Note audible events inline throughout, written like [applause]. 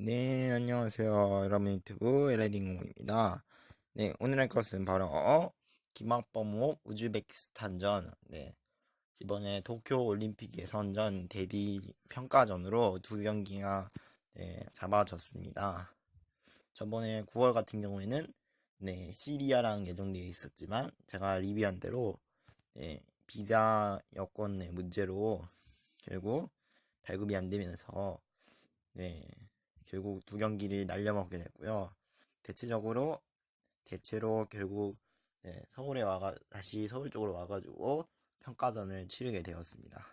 네, 안녕하세요. 여러분 유튜브 에레딩공입니다. 네, 오늘 할 것은 바로 김학범호 우즈베키스탄전. 네, 이번에 도쿄 올림픽 예선전 데뷔 평가전으로 두 경기가 네, 잡아졌습니다. 저번에 9월 같은 경우에는 네, 시리아랑 예정되어 있었지만 제가 리뷰한 대로 네, 비자 여건의 문제로 결국 발급이 안 되면서 네, 결국 두 경기를 날려먹게 됐고요. 대체적으로 대체로 결국 네, 서울에 와가 다시 서울 쪽으로 와가지고 평가전을 치르게 되었습니다.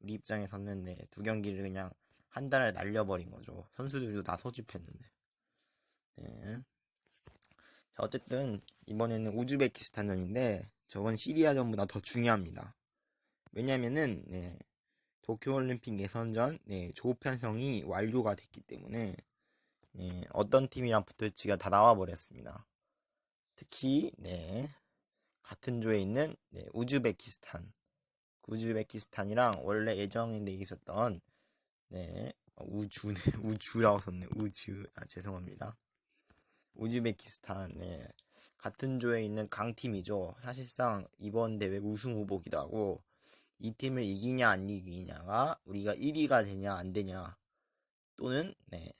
우리 입장에서는 네, 두 경기를 그냥 한 달에 날려버린 거죠. 선수들도 다 소집했는데. 네. 자, 어쨌든 이번에는 우즈베키스탄전인데 저번 시리아전보다 더 중요합니다. 왜냐면은 네, 도쿄올림픽 예선전 네, 조 편성이 완료가 됐기 때문에 네, 어떤 팀이랑 붙을지가 다 나와 버렸습니다. 특히 네, 같은 조에 있는 네, 우즈베키스탄 우즈베키스탄이랑 원래 예정돼 있었던 네, 우주 [laughs] 우주라고 썼네 우주 아 죄송합니다. 우즈베키스탄 네, 같은 조에 있는 강팀이죠. 사실상 이번 대회 우승 후보기도 하고 이 팀을 이기냐 안 이기냐가 우리가 1위가 되냐 안 되냐. 또는 네,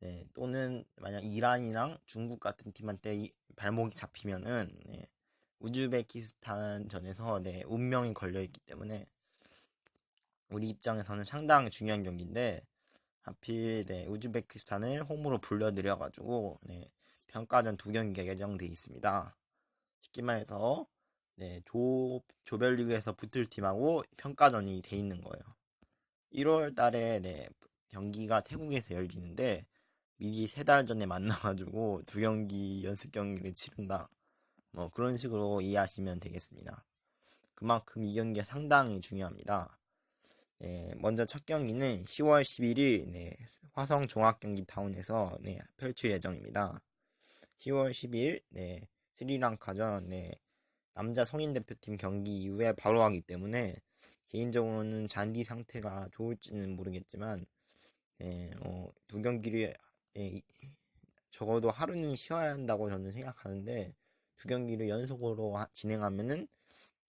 네 또는 만약 이란이랑 중국 같은 팀한테 이- 발목이 잡히면은 네, 우즈베키스탄 전에서 네, 운명이 걸려 있기 때문에 우리 입장에서는 상당히 중요한 경기인데 하필 네, 우즈베키스탄을 홈으로 불러들여 가지고 네, 평가전 두 경기가 예정돼 있습니다. 쉽게 말해서 네, 조, 조별리그에서 붙을 팀하고 평가전이 돼 있는 거예요. 1월 달에 네, 경기가 태국에서 열리는데 미리 세 달 전에 [laughs] 만나가지고 두 경기 연습 경기를 치른다. 뭐 그런 식으로 이해하시면 되겠습니다. 그만큼 이 경기가 상당히 중요합니다. 네, 먼저 첫 경기는 10월 11일 네, 화성 종합경기타운에서 네, 펼칠 예정입니다. 10월 10일 네, 스리랑카전 네, 남자 성인 대표팀 경기 이후에 바로 하기 때문에 개인적으로는 잔디 상태가 좋을지는 모르겠지만 예, 어, 두 경기를 예, 이- 적어도 하루는 쉬어야 한다고 저는 생각하는데 두 경기를 연속으로 하- 진행하면은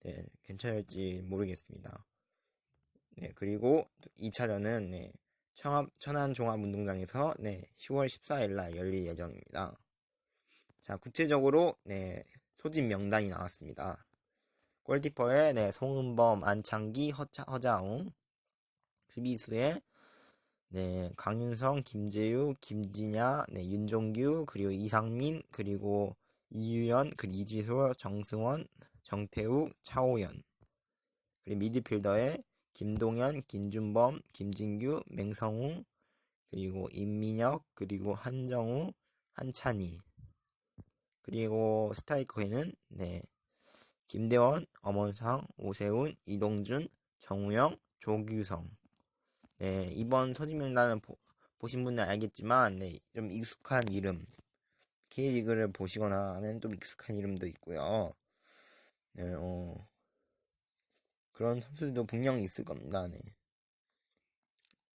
네, 괜찮을지 모르겠습니다. 네, 그리고 2차전은 네, 청합, 천안 종합운동장에서 네, 10월 14일 날 열릴 예정입니다. 자, 구체적으로 네, 소집 명단이 나왔습니다. 골키퍼에 네, 송은범, 안창기, 허차, 허자웅, 수비수에 네, 강윤성, 김재유, 김진야, 네, 윤종규, 그리고 이상민, 그리고 이유연, 그리고 이지소, 정승원, 정태욱, 차오연. 그리고 미드필더에 김동현, 김준범, 김진규, 맹성웅, 그리고 임민혁, 그리고 한정우, 한찬희. 그리고 스트라이커에는 네, 김대원, 엄원상, 오세훈, 이동준, 정우영, 조규성. 네, 이번 소집 명단을 보, 보신 분은 알겠지만 네, 좀 익숙한 이름. K리그를 보시거나 하면 좀 익숙한 이름도 있고요. 네, 어, 그런 선수들도 분명히 있을 겁니다. 네.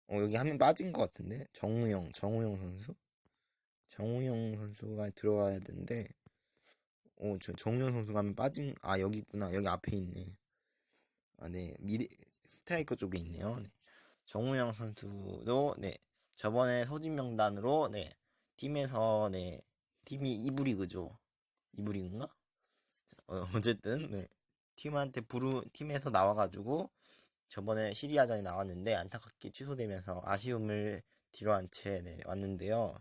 어, 여기 한명 빠진 것 같은데 정우영, 정우영 선수? 정우영 선수가 들어와야 되는데 오, 저 정우영 선수가 하면 빠진 아 여기 있구나. 여기 앞에 있네. 아 네. 미리 스트라이커 쪽에 있네요. 네. 정우영 선수도 네. 저번에 소집 명단으로 네. 팀에서 네. 팀이 이브리그죠. 이브리그인가? 어, [laughs] 어쨌든 네. 팀한테 부르 팀에서 나와가지고 저번에 시리아전에 나왔는데 안타깝게 취소되면서 아쉬움을 뒤로 한 채 네, 왔는데요.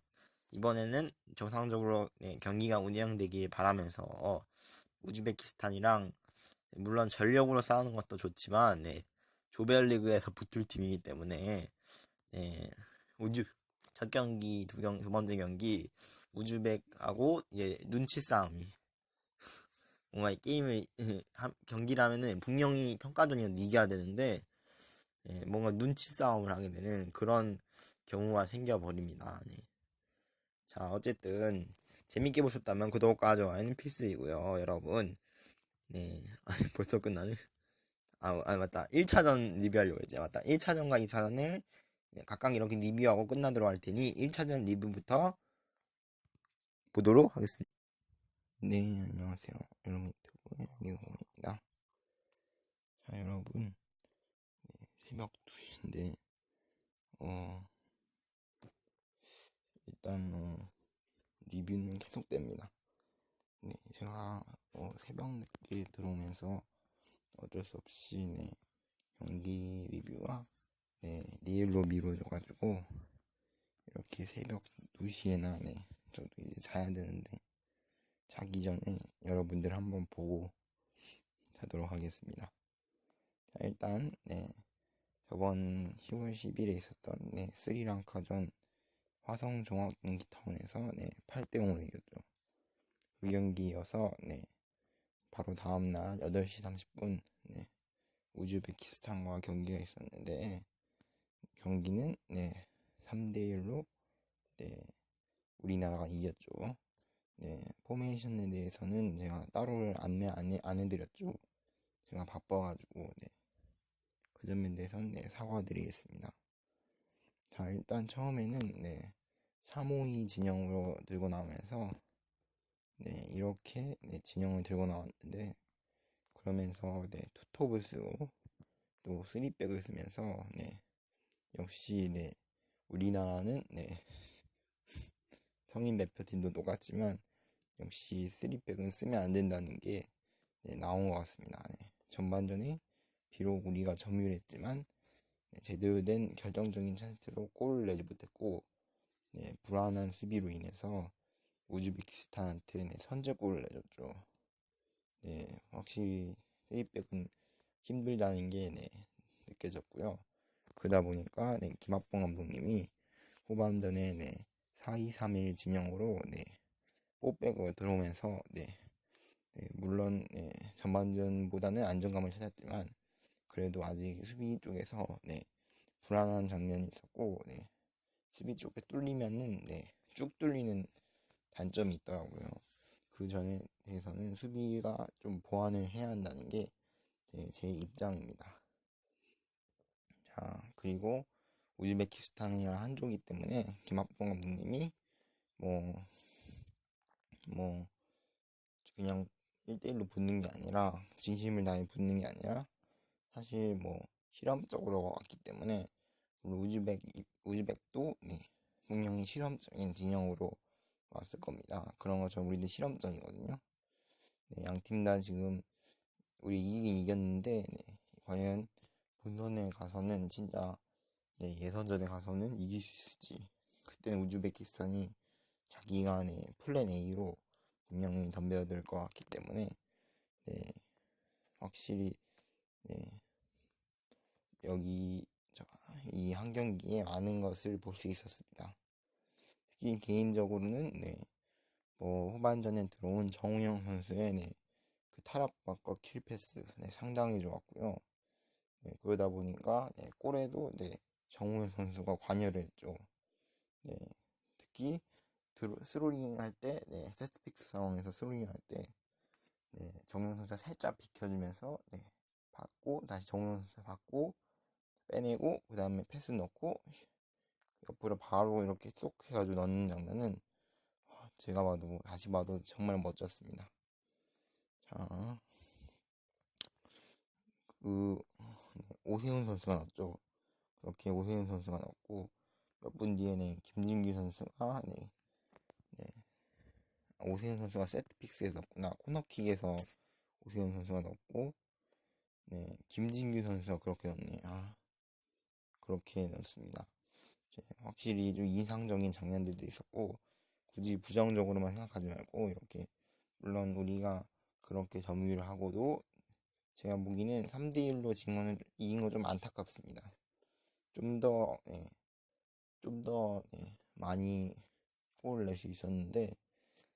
이번에는 정상적으로 네, 경기가 운영되길 바라면서 어, 우즈베키스탄이랑 물론 전력으로 싸우는 것도 좋지만 네, 조별리그에서 붙을 팀이기 때문에 네, 우즈 첫 경기 두 경, 두 번째 경기 우즈벡하고 이제 눈치 싸움이 뭔가 이 게임을 [laughs] 한- 경기라면은 분명히 평가전이어도 이겨야 되는데 예, 뭔가 눈치 싸움을 하게 되는 그런 경우가 생겨버립니다. 네. 자, 어쨌든 재밌게 보셨다면 구독과 좋아요는 필수이고요, 여러분. 네, [laughs] 아니, 벌써 끝나네. 아, 아 맞다. 1차전 리뷰하려고 했지. 맞다. 1차전과 2차전을 네, 각각 이렇게 리뷰하고 끝나도록 할 테니 1차전 리뷰부터 보도록 하겠습니다. 네, 안녕하세요. 여러분 유튜브 리뷰입니다. 자, 여러분. 네, 새벽 2시인데, 어, 일단, 어, 리뷰는 계속됩니다. 네, 제가, 어, 새벽 늦게 들어오면서 어쩔 수 없이, 네, 경기 리뷰가, 네, 내일로 미뤄져가지고, 이렇게 새벽 2시에나, 네, 저도 이제 자야 되는데, 자기 전에 여러분들 한번 보고 자도록 하겠습니다. 자, 일단, 네, 저번 10월 10일에 있었던, 네, 스리랑카전 화성종합경기타운에서, 네, 8대 0으로 이겼죠. 그 경기여서, 네, 바로 다음 날 8시 30분, 네, 우즈베키스탄과 경기가 있었는데, 경기는, 네, 3대 1로, 네, 우리나라가 이겼죠. 네, 포메이션에 대해서는 제가 따로 안내 안, 해, 안 해드렸죠. 제가 바빠가지고, 네. 그 점에 대해서는, 네, 사과드리겠습니다. 자, 일단 처음에는, 네, 352 진영으로 들고 나오면서, 네, 이렇게, 네, 진영을 들고 나왔는데, 그러면서, 네, 투톱을 쓰고, 또 쓰리백을 쓰면서, 네, 역시, 네, 우리나라는, 네, [laughs] 성인 대표팀도 똑같지만, 역시 3백은 쓰면 안 된다는 게 네, 나온 것 같습니다. 네. 전반전에 비록 우리가 점유했지만 네, 제대로 된 결정적인 찬스로 골을 내지 못했고 네, 불안한 수비로 인해서 우즈베키스탄한테 네, 선제골을 내줬죠. 네, 확실히 3백은 힘들다는 게 네, 느껴졌고요. 그러다 보니까 네, 김학봉 감독님이 후반전에 네, 4-2-3-1 진영으로 네, 뽀백으로 들어오면서 네, 네 물론 네, 전반전보다는 안정감을 찾았지만 그래도 아직 수비 쪽에서 네, 불안한 장면이 있었고 네, 수비 쪽에 뚫리면은 네, 쭉 뚫리는 단점이 있더라고요. 그 전에 대해서는 수비가 좀 보완을 해야 한다는 게 제 입장입니다. 자 그리고 우즈베키스탄이랑 한조기 때문에 김학봉 감독님이 뭐 뭐 그냥 1대1로 붙는 게 아니라 진심을 다해 붙는 게 아니라 사실 뭐 실험적으로 왔기 때문에 우즈벡 우즈벡도 네, 분명히 실험적인 진영으로 왔을 겁니다. 그런 것처럼 우리도 실험적이거든요. 네, 양팀 다 지금 우리 이기긴 이겼는데 네, 과연 본선에 가서는 진짜 네, 예선전에 가서는 이길 수 있을지 그때는 우즈베키스탄이 자기가 네, 플랜 A로 분명히 덤벼들 것 같기 때문에 네, 확실히 네, 여기 이 한 경기에 많은 것을 볼 수 있었습니다. 특히 개인적으로는 네, 뭐 후반전에 들어온 정우영 선수의 네, 그 타락박과 킬패스 네, 상당히 좋았고요. 네, 그러다 보니까 네, 골에도 네, 정우영 선수가 관여를 했죠. 네, 특히 스로링 할 때, 네, 세트픽스 상황에서 스로링 할 때, 네, 정용 선수가 살짝 비켜주면서, 네, 받고, 다시 정용 선수 받고, 빼내고, 그 다음에 패스 넣고, 옆으로 바로 이렇게 쏙 해가지고 넣는 장면은, 제가 봐도, 다시 봐도 정말 멋졌습니다. 자, 그, 네, 오세훈 선수가 넣었죠. 그렇게 오세훈 선수가 넣었고, 몇 분 뒤에는 김진규 선수가, 네, 오세훈 선수가 세트픽스에서 넣었구나. 코너킥에서 오세훈 선수가 넣었고, 네, 김진규 선수가 그렇게 넣네. 아, 그렇게 넣습니다. 확실히 좀 인상적인 장면들도 있었고, 굳이 부정적으로만 생각하지 말고, 이렇게, 물론 우리가 그렇게 점유를 하고도, 제가 보기는 3대1로 진 거는, 이긴 거 좀 안타깝습니다. 좀 더, 네, 좀더 네, 많이 골을 낼 수 있었는데,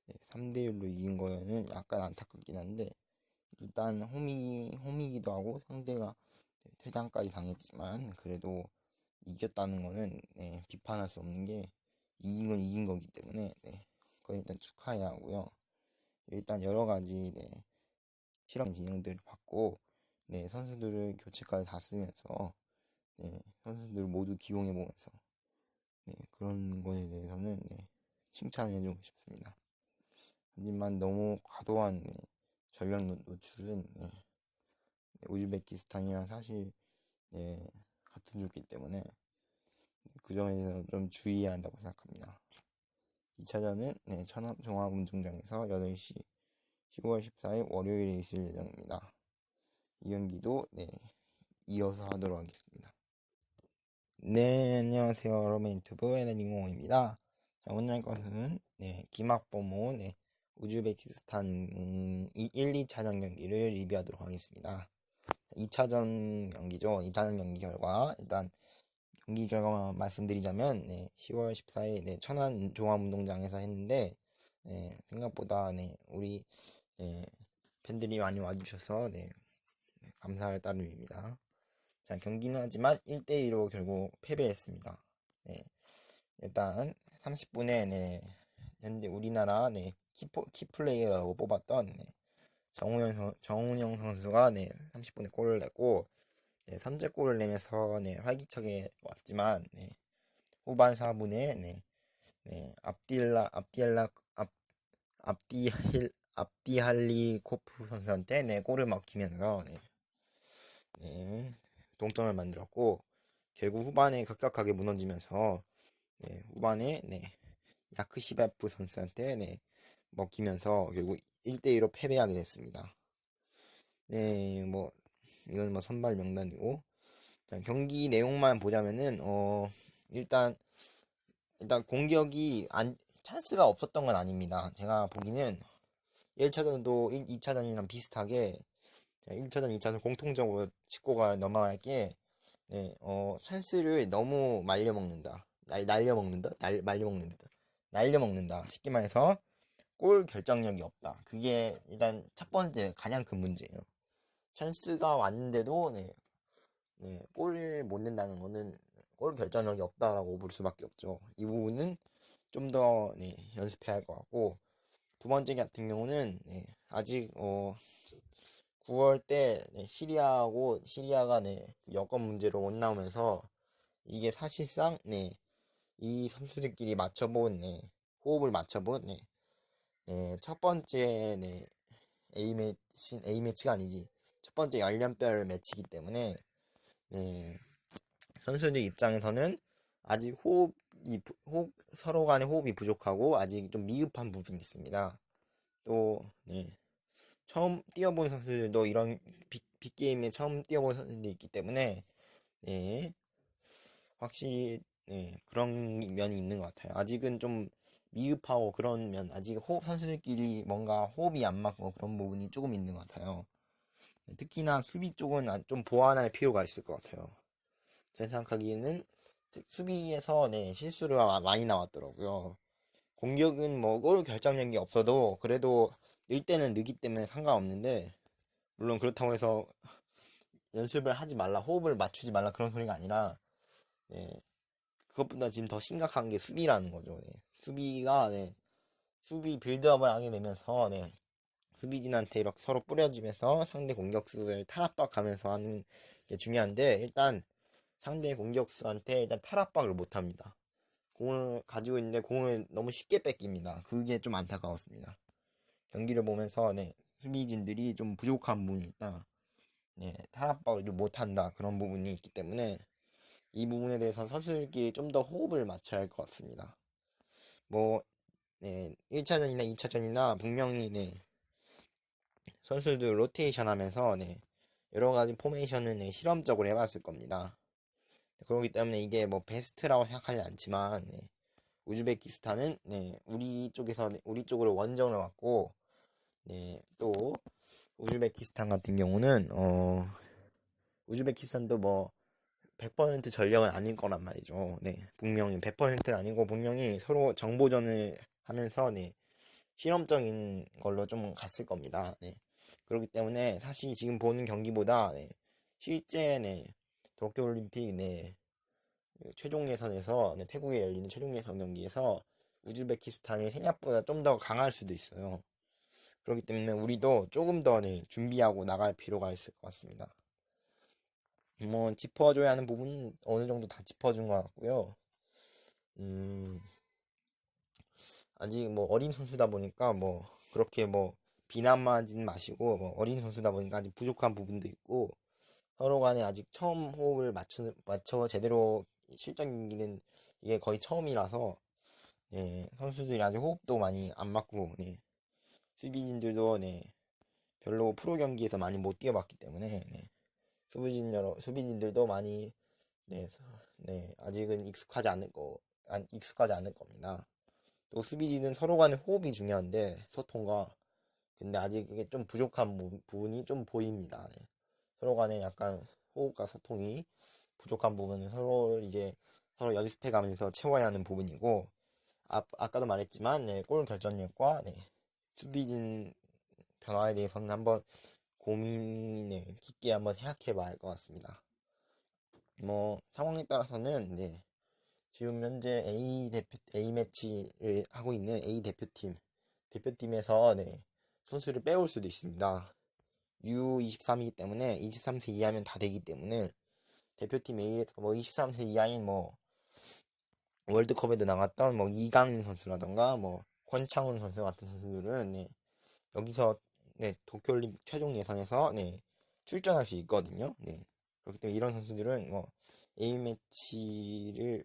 네, 3대1로 이긴 거에는 약간 안타깝긴 한데 일단 홈이 홈이기도 하고 상대가 네, 퇴장까지 당했지만 그래도 이겼다는 거는 네, 비판할 수 없는 게 이긴 건 이긴 거기 때문에 네, 그거 일단 축하해야 하고요. 일단 여러 가지 네, 실험 진영들을 받고 네, 선수들을 교체까지 다 쓰면서 네, 선수들 모두 기용해 보면서 네, 그런 거에 대해서는 네, 칭찬해주고 싶습니다. 하지만 너무 과도한 네, 전력 노- 노출은 네, 네, 우즈베키스탄이랑 사실 네, 같은 조기 때문에 그 점에 대해서 좀 주의해야 한다고 생각합니다. 2차전은 네, 천암 종합운동장에서 8시 10월 14일 월요일에 있을 예정입니다. 이 경기도 네, 이어서 하도록 하겠습니다. 네, 안녕하세요. 여러분 유튜브 에레닝공입니다. 자, 오늘 할 것은 네, 기막보모 네, 우즈베키스탄 음, 1, 2차전 경기를 리뷰하도록 하겠습니다. 2차전 경기죠. 2차전 경기 결과 일단 경기 결과만 말씀드리자면 네, 10월 14일 네, 천안 종합운동장에서 했는데 네, 생각보다 네, 우리 네, 팬들이 많이 와주셔서 네, 네, 감사할 따름입니다. 자, 경기는 하지만 1대2로 결국 패배했습니다. 네, 일단 30분에 네, 현재 우리나라 네, 키포, 키플레이어라고 뽑았던 네, 정우영, 선- 정우영 선수가 네, 30분에 골을 냈고 네, 선제골을 내면서 네, 활기차게 왔지만 네, 후반 4분에 네, 네, 앞딜라 앞디엘라 앞 앞디힐 앞디할리코프 선수한테 네, 골을 막히면서 네, 네, 동점을 만들었고 결국 후반에 급격하게 무너지면서 네, 후반에 네, 야크시베프 선수한테 네, 먹히면서 결국 1대2로 패배하게 됐습니다. 네, 뭐 이건 뭐 선발 명단이고 자, 경기 내용만 보자면은 어 일단 일단 공격이 안 찬스가 없었던 건 아닙니다. 제가 보기는 1차전도 1, 2차전이랑 비슷하게 1차전, 2차전 공통적으로 짚고가 넘어갈 게 네, 어, 찬스를 너무 말려먹는다. 날, 날려먹는다? 날, 말려먹는다. 날려먹는다. 쉽게 말해서 골 결정력이 없다. 그게 일단 첫 번째 가장 큰 문제예요. 찬스가 왔는데도 네, 네, 골을 못 낸다는 거는 골 결정력이 없다라고 볼 수밖에 없죠. 이 부분은 좀더 네, 연습해야 할 것 같고 두 번째 같은 경우는 네, 아직 어, 9월 때 네, 시리아하고 시리아가 네, 그 여건 문제로 못 나오면서 이게 사실상 네, 이 선수들끼리 맞춰본 네, 호흡을 맞춰본 네, 네, 첫 번째 네, A 매치 A 매치가 아니지 첫 번째 연령별 매치이기 때문에 네, 선수들 입장에서는 아직 호흡이 부- 호흡 서로 간의 호흡이 부족하고 아직 좀 미흡한 부분이 있습니다. 또 네, 처음 뛰어본 선수들도 이런 빅, 빅 게임에 처음 뛰어본 선수들이 있기 때문에 네, 확실히 네, 그런 면이 있는 것 같아요. 아직은 좀 미흡하고 그런 면 아직 호흡 선수들끼리 뭔가 호흡이 안 맞고 그런 부분이 조금 있는 것 같아요. 네, 특히나 수비 쪽은 아- 좀 보완할 필요가 있을 것 같아요. 제 생각하기에는 특- 수비에서 네, 실수가 마- 많이 나왔더라고요. 공격은 뭐 골 결정력이 없어도 그래도 1대는 느기 때문에 상관없는데 물론 그렇다고 해서 [laughs] 연습을 하지 말라, 호흡을 맞추지 말라 그런 소리가 아니라 네, 그것보다 지금 더 심각한 게 수비라는 거죠. 네. 수비가 네, 수비 빌드업을 하게 되면서 네, 수비진한테 이렇게 서로 뿌려주면서 상대 공격수를 탈압박하면서 하는 게 중요한데 일단 상대 공격수한테 일단 탈압박을 못합니다. 공을 가지고 있는데 공을 너무 쉽게 뺏깁니다. 그게 좀 안타까웠습니다. 경기를 보면서 네, 수비진들이 좀 부족한 부분이 있다. 네, 탈압박을 좀 못한다. 그런 부분이 있기 때문에 이 부분에 대해서 선수들끼리 좀 더 호흡을 맞춰야 할 것 같습니다. 뭐, 네, 1차전이나 2차전이나 분명히 네, 선수들 로테이션 하면서 네, 여러 가지 포메이션을 네, 실험적으로 해봤을 겁니다. 그렇기 때문에 이게 뭐 베스트라고 생각하지 않지만 네, 우즈베키스탄은 네, 우리 쪽에서 네, 우리 쪽으로 원정을 왔고 네, 또 우즈베키스탄 같은 경우는 어 우즈베키스탄도 뭐 100% 전력은 아닐 거란 말이죠. 네, 분명히 100%는 아니고 분명히 서로 정보전을 하면서 네, 실험적인 걸로 좀 갔을 겁니다. 네. 그렇기 때문에 사실 지금 보는 경기보다 네, 실제 네, 도쿄 올림픽 네, 그 최종 예선에서 네, 태국에 열리는 최종 예선 경기에서 우즈베키스탄이 생각보다 좀 더 강할 수도 있어요. 그렇기 때문에 우리도 조금 더 네, 준비하고 나갈 필요가 있을 것 같습니다. 뭐 짚어줘야 하는 부분 어느 정도 다 짚어준 것 같고요. 음, 아직 뭐 어린 선수다 보니까 뭐 그렇게 뭐 비난하진 마시고 뭐 어린 선수다 보니까 아직 부족한 부분도 있고 서로 간에 아직 처음 호흡을 맞추, 맞춰 제대로 실전 경기는 이게 거의 처음이라서 네, 선수들이 아직 호흡도 많이 안 맞고 네, 수비진들도 네, 별로 프로 경기에서 많이 못 뛰어봤기 때문에 네, 수비진 여러 수비진들도 많이 네, 서- 네, 아직은 익숙하지 않을 거, 안, 익숙하지 않을 겁니다. 또 수비진은 서로 간의 호흡이 중요한데 소통과 근데 아직 이게 좀 부족한 부- 부분이 좀 보입니다. 네. 서로 간에 약간 호흡과 소통이 부족한 부분은 서로 이제 서로 연습해 가면서 채워야 하는 부분이고 아, 아까도 말했지만 네, 골 결정력과 네, 수비진 변화에 대해서는 한번 고민 네, 깊게 한번 생각해 봐야 할 것 같습니다. 뭐 상황에 따라서는 이제 지금 현재 A 대표 A 매치를 하고 있는 A 대표팀 대표팀에서 네, 선수를 빼올 수도 있습니다. U23이기 때문에 23세 이하면 다 되기 때문에 대표팀 A에서 뭐 23세 이하인 뭐 월드컵에도 나갔던 뭐 이강인 선수라던가 뭐 권창훈 선수 같은 선수들은 네, 여기서 네, 도쿄올림픽 최종 예선에서 네, 출전할 수 있거든요. 네. 그렇기 때문에 이런 선수들은 뭐 A 매치를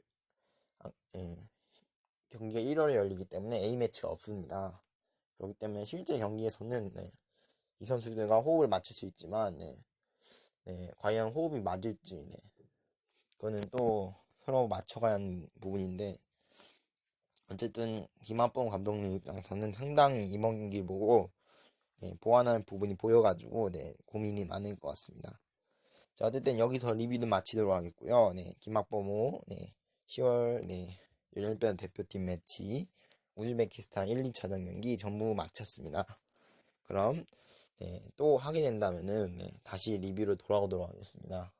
아, 예, 경기가 1월에 열리기 때문에 A 매치가 없습니다. 그렇기 때문에 실제 경기에서는 네, 이 선수들과 호흡을 맞출 수 있지만 네, 네, 과연 호흡이 맞을지 네, 그거는 또 서로 맞춰가야 하는 부분인데 어쨌든 김한범 감독님 입장에서는 상당히 이번 경기 보고 네, 보완할 부분이 보여가지고 네, 고민이 많을 것 같습니다. 자, 어쨌든 여기서 리뷰는 마치도록 하겠고요. 네, 김학범호, 네, 10월, 네, 열혈변 대표팀 매치, 우즈베키스탄 1, 2차전 경기 전부 마쳤습니다. 그럼, 네, 또 하게 된다면은, 네, 다시 리뷰로 돌아오도록 하겠습니다.